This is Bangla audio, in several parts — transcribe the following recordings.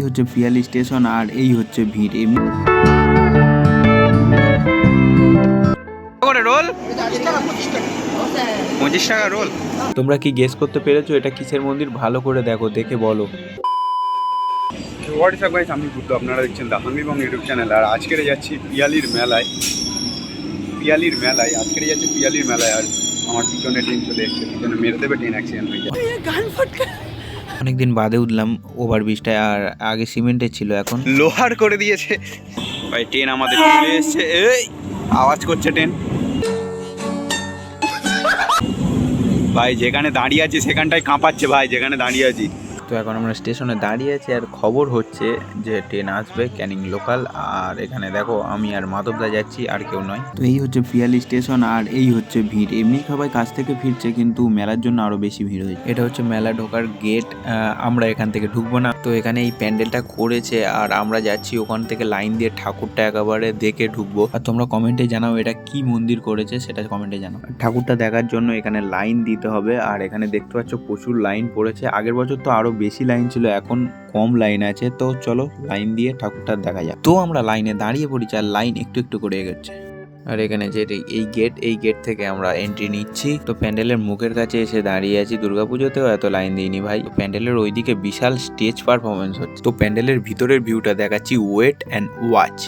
এই হচ্ছে পিয়ালি স্টেশন আর এই হচ্ছে ভিড়। এমনি করে রোল? পঁচিশ টাকা রোল। তোমরা কি গেস করতে পেরেছ? এটা কিসের মন্দির? ভালো করে দেখো দেখে বলো। হোয়াটস আপ গাইস আমি বুদ্ধ আপনারা দেখছেন দা হাঙ্গি বং ইউটিউব চ্যানেল আর আজকের যাচ্ছি পিয়ালির মেলায়। পিয়ালির মেলায় আজকের যাচ্ছি পিয়ালির মেলায়। আর আমার পিছনে ট্রেন চলে এসছে পিছনে মেরে দেবে ট্রেন অ্যাক্সিডেন্ট হয়ে যায়। অনেকদিন বাদে উঠলাম ওভার ব্রিজটায় আর আগে সিমেন্টের ছিল এখন। লোহার করে দিয়েছে। ভাই ট্রেন আমাদের চলে এসছে। এই আওয়াজ করছে ট্রেন ভাই যেখানে দাঁড়িয়ে আছি সেখানটায় কাঁপাচ্ছে ভাই যেখানে দাঁড়িয়ে আছি। তো এখন আমরা স্টেশনে দাঁড়িয়ে আছি আর খবর হচ্ছে যে ট্রেন আসবে ক্যানিং লোকাল আর এখানে দেখো আমি আর মাধবদা যাচ্ছি আর কেউ নয়। তো এই হচ্ছে পিয়ালি স্টেশন আর এই হচ্ছে ভিড়। এমনি সবাই কাছ থেকে ফিরছে কিন্তু মেলার জন্য আরও বেশি ভিড় হয়েছে। এটা হচ্ছে মেলা ঢোকার গেট আমরা এখান থেকে ঢুকবো না। তো এখানে এই প্যান্ডেলটা করেছে আর আমরা যাচ্ছি ওখান থেকে লাইন দিয়ে ঠাকুরটা একেবারে দেখে ঢুকবো। আর তোমরা কমেন্টে জানাও এটা কি মন্দির করেছে সেটা কমেন্টে জানাও। ঠাকুরটা দেখার জন্য এখানে লাইন দিতে হবে আর এখানে দেখতে পাচ্ছ প্রচুর লাইন পড়েছে। আগের বছর তো আরও বেশি লাইন ছিল, এখন কম লাইন আছে, তো চলো লাইন দিয়ে ঠাকুরটা দেখা যাক। তো আমরা লাইনে দাঁড়িয়ে পড়েছি আর লাইন একটু একটু করে এগোচ্ছে। আর এখানে যে এই গেট এই গেট থেকে আমরা এন্ট্রি নিচ্ছি। তো প্যান্ডেলের মুখের কাছে এসে দাঁড়িয়ে আছি দুর্গাপুজোতেও, এত লাইন দিইনি ভাই। প্যান্ডেলের ওইদিকে বিশাল স্টেজ পারফরমেন্স হচ্ছে। তো প্যান্ডেলের ভিতরের ভিউটা দেখাচ্ছি ওয়েট অ্যান্ড ওয়াচ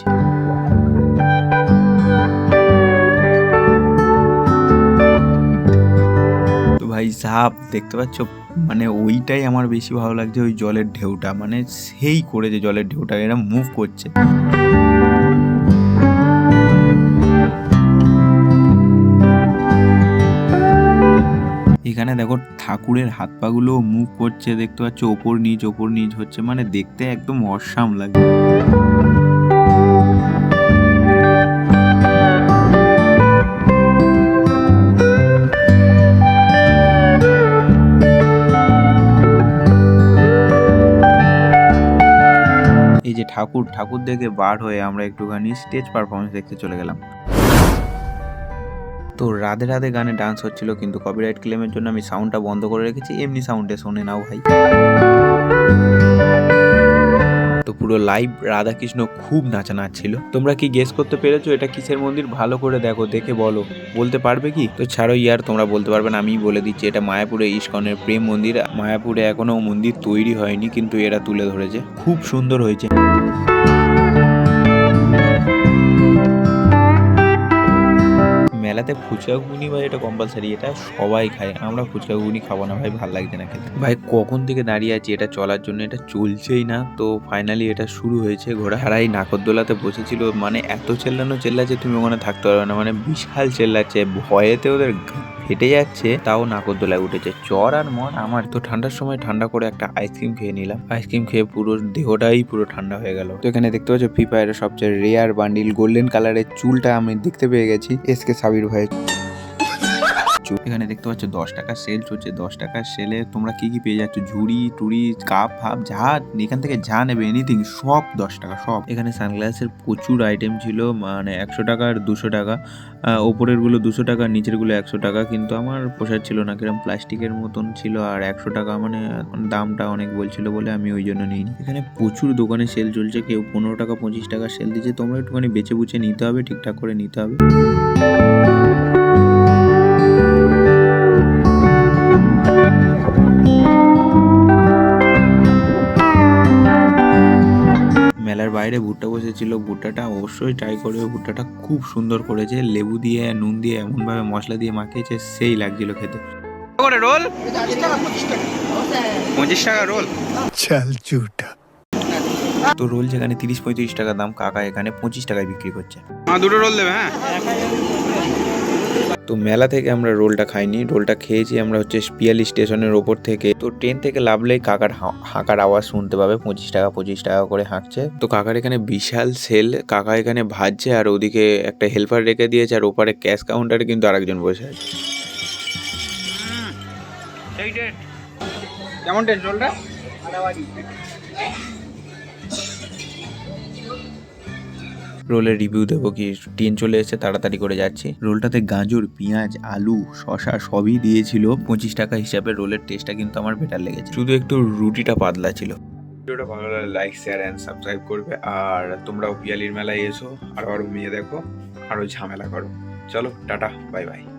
ভাই, সাপ, দেখতে পাচ্ছ? মানে ওইটাই আমার বেশি ভালো লাগছে, ওই জলের ঢেউটা। মানে সেই করেছে জলের ঢেউটা, এরা মুভ করছে। এখানে দেখো ঠাকুরের হাত পাগুলো মুভ করছে, দেখতে পাচ্ছ? ওপর নিচ ওপর নিচ হচ্ছে। মানে দেখতে একদম অসাম লাগে এই যে ঠাকুর ঠাকুর দেখে বার হয়ে আমরা একটুখানি স্টেজ পারফরমেন্স দেখতে চলে গেলাম। তো রাধে রাধে গানে ডান্স হচ্ছিল, কিন্তু কপিরাইট ক্লেমের জন্য আমি সাউন্ডটা বন্ধ করে রেখেছি, এমনি সাউন্ডে শোনে নাও ভাই। পুরো লাইভ রাধাকৃষ্ণ খুব নাচা নাচছিল তোমরা কি গেস করতে পেরেছ এটা কিসের মন্দির? ভালো করে দেখো, দেখে বলো। বলতে পারবে কি? তো ছাড়ো ইয়ার, তোমরা বলতে পারবে না আমি বলে দিচ্ছি, এটা মায়াপুরে ইস্কনের প্রেম মন্দির। মায়াপুরে এখনও মন্দির তৈরি হয়নি, কিন্তু এরা তুলে ধরেছে। খুব সুন্দর হয়েছে। মেলাতে ফুচকা ঘুগনি ভাই এটা কম্পালসারি এটা সবাই খায়। আমরা ফুচকা ঘুগনি খাব না, ভাই, ভালো লাগছে না খেতে। ভাই, কখন থেকে দাঁড়িয়ে আছি? এটা চলার জন্য এটা চলছেই না। তো ফাইনালি এটা শুরু হয়েছে ঘোড়া। হারাই নাকরদোলাতে বসেছিল মানে এত চেল্লানো চেল্লাচ্ছে, তুমি ওখানে থাকতে পারবে না। মানে বিশাল চেল্লাচ্ছে। ভয়েতে ওদের ফেটে যাচ্ছে, তাও নাকরদোলায় উঠেছে। চর আর মন আমার। তো ঠান্ডার সময় ঠান্ডা করে একটা আইসক্রিম খেয়ে নিলাম। আইসক্রিম খেয়ে পুরো দেহটাই পুরো ঠান্ডা হয়ে গেল। তো এখানে দেখতে পাচ্ছ ফ্রি ফায়ারের সবচেয়ে রেয়ার বান্ডিল গোল্ডেন কালারের চুলটা আমি দেখতে পেয়ে গেছি। এসকে সাবির ভাই। এখানে দেখতে পাচ্ছ দশ টাকা সেল চলছে। দশ টাকার সেলে তোমরা কি কি পেয়ে যাচ্ছ? ঝুড়ি, টুড়ি, কাপ ফাপ যা এখান থেকে যা নেবে এনিথিং সব দশ টাকা, সব। এখানে সানগ্লাসের প্রচুর আইটেম ছিল মানে একশো টাকা আর দুশো টাকা। ওপরেরগুলো দুশো টাকা নিচেরগুলো একশো টাকা। কিন্তু আমার পোষার ছিল না, কিরম প্লাস্টিকের মতন ছিল, আর একশো টাকা মানে দামটা অনেক বলছিল বলে আমি ওই জন্য নিইনি। এখানে প্রচুর দোকানে সেল চলছে, কেউ পনেরো টাকা, পঁচিশ টাকা সেল দিচ্ছে। তোমরা একটুখানি বেছে বুঝে নিতে হবে, ঠিকঠাক করে নিতে হবে। মেলার বাইরে ভুট্টা বসেছিল। ভুট্টাটা অবশ্যই ট্রাই করবে। ভুট্টাটা খুব সুন্দর করেছে। লেবু দিয়ে নুন দিয়ে এমনভাবে মশলা দিয়ে মাখিয়েছে সেই লাগছিল খেতে। করে রোল? পঁচিশ টাকা রোল? চাল চুটা তো রোল যেখানে তিরিশ পঁয়ত্রিশ টাকা দাম কাকা এখানে পঁচিশ টাকায় বিক্রি করছে। দুটো রোল দেবে হ্যাঁ? তো মেলা থেকে আমরা রোলটা খাইনি রোলটা খেয়েছি আমরা হচ্ছে পিয়ালি স্টেশনের ওপর থেকে। তো ট্রেন থেকে লাভলেই কাকার হা- হাঁকার আওয়াজ শুনতে পাবে পঁচিশ টাকা পঁচিশ টাকা করে হাঁকছে। তো কাকার এখানে বিশাল সেল কাকা এখানে ভাজছে আর ওদিকে একটা হেল্পার রেখে দিয়েছে আর ওপারে ক্যাশ কাউন্টারে কিন্তু আরেকজন বসে আছে। কেমন ট্রেন রোলটা? রোলের রিভিউ দেবো কি? ট্রেন চলে এসেছে, তাড়াতাড়ি করে যাচ্ছি। রোলটাতে গাজর, পেঁয়াজ, আলু শশা সবই দিয়েছিল। পঁচিশ টাকা হিসাবে রোলের টেস্টটা কিন্তু আমার বেটার লেগেছে। শুধু একটু রুটিটা পাতলা ছিল। ভিডিওটা ভালো লাগলে লাইক শেয়ার অ্যান্ড সাবস্ক্রাইব করবে। আর তোমরাও পিয়ালির মেলায় এসো আরও আরও মেয়ে দেখো আরও ঝামেলা করো। চলো, টাটা বাই বাই